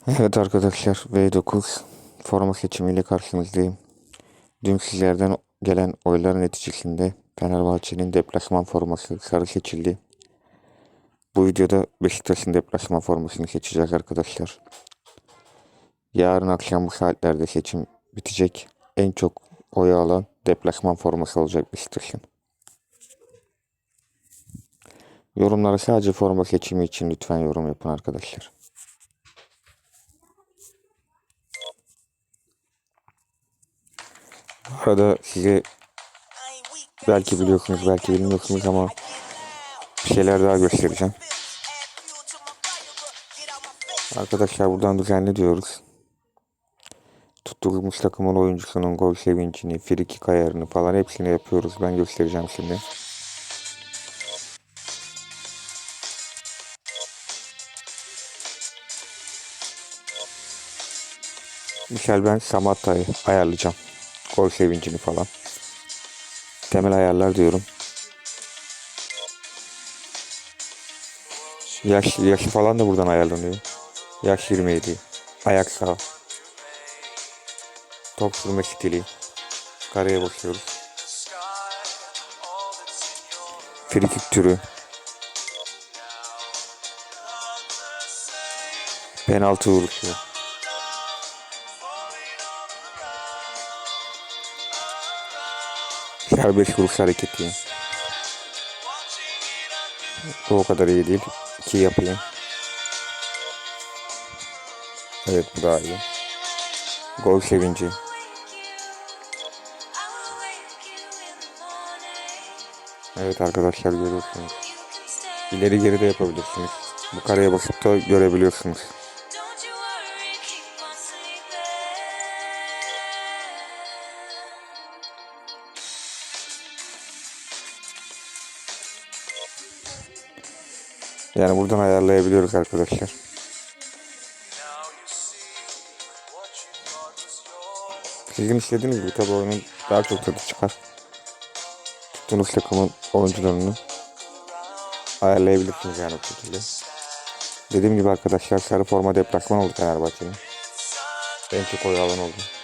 Evet arkadaşlar V9 forma seçimiyle karşınızdayım. Dün sizlerden gelen oylar neticesinde Fenerbahçe'nin deplasman forması sarı seçildi. Bu videoda Beşiktaş'ın deplasman formasını seçeceğiz arkadaşlar. Yarın akşam bu saatlerde seçim bitecek. En çok oy alan deplasman forması olacak Beşiktaş'ın. Yorumlara sadece forma seçimi için lütfen yorum yapın arkadaşlar. Bu arada size belki biliyorsunuz belki bilmiyorsunuz ama bir şeyler daha göstereceğim. Arkadaşlar buradan düzenli diyoruz. Tuttuğumuz takımın oyuncusunun gol sevincini, frikik ayarını falan hepsini yapıyoruz. Ben göstereceğim şimdi. Misal ben Samatta'yı ayarlayacağım. Gol sevincini falan. Temel ayarlar diyorum. Yaş, yaşı falan da buradan ayarlanıyor. Yaş 27. Ayak sağ. Top sürme stili. Kareye basıyoruz. Frikik türü. Penaltı vuruşu. Serbest vuruş hareketi. Bu o kadar iyi değil. İki yapayım. Evet bu daha iyi. Gol sevinci. Evet arkadaşlar görüyorsunuz. İleri geri de yapabilirsiniz. Bu kareye basıp da görebiliyorsunuz. Yani buradan ayarlayabiliyoruz arkadaşlar. Sizin istediğiniz gibi tabi oyunun daha çok tadı çıkar. Tuttuğunuz takımın oyuncularını ayarlayabilirsiniz yani bu şekilde. Dediğim gibi arkadaşlar sarı forma deplasman oldu Fenerbahçe'nin. En çok oy alan oldu.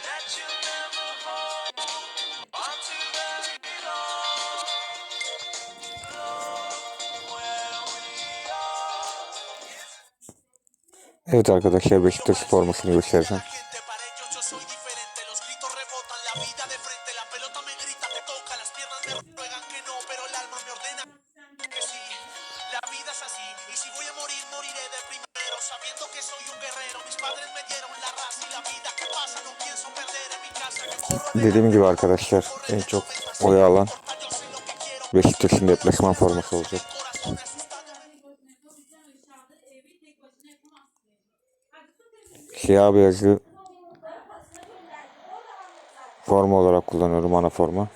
En mi casa. Que corro Dediğim gibi arkadaşlar en çok oy alan. Beşiktaş'ın deplasman forması olacak. Siyah beyazı forma olarak kullanıyorum ana forma.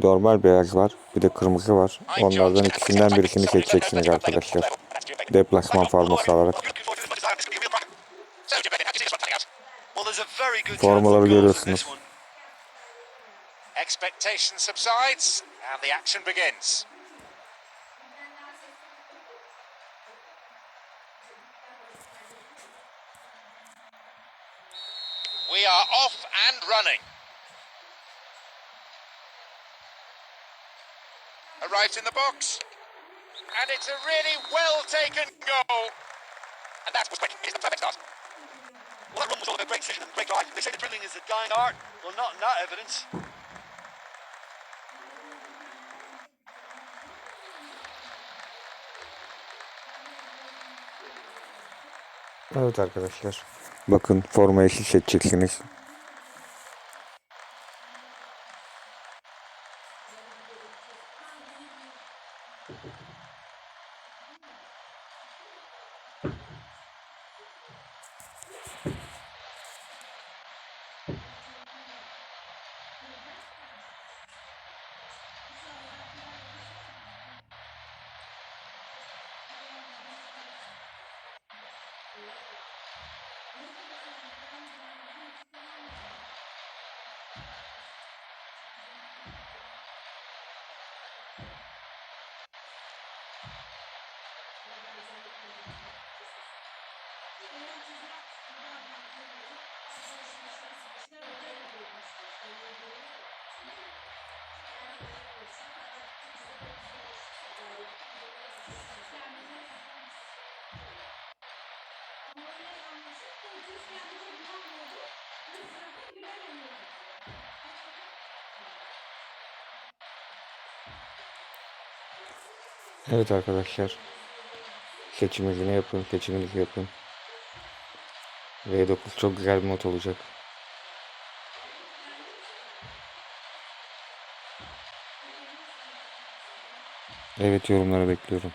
Normal beyaz var. Bir de kırmızı var. Onlardan ikisinden birisini seçeceksiniz arkadaşlar. Deplasman forması alarak. Formaları görüyorsunuz. Expectation subsides and the action begins. We are off and running. Arrives in the box. And it's a really well taken goal. And that was quick. It's the perfect start. Well, that run was all about great precision and great drive. They say the drilling is a dying art. Well, not in that evidence. Evet arkadaşlar. Bakın formayı siz seçeceksiniz. Evet arkadaşlar. Seçiminizi yapın. Seçiminizi yapın. V9 çok güzel bir mod olacak. Evet yorumları bekliyorum.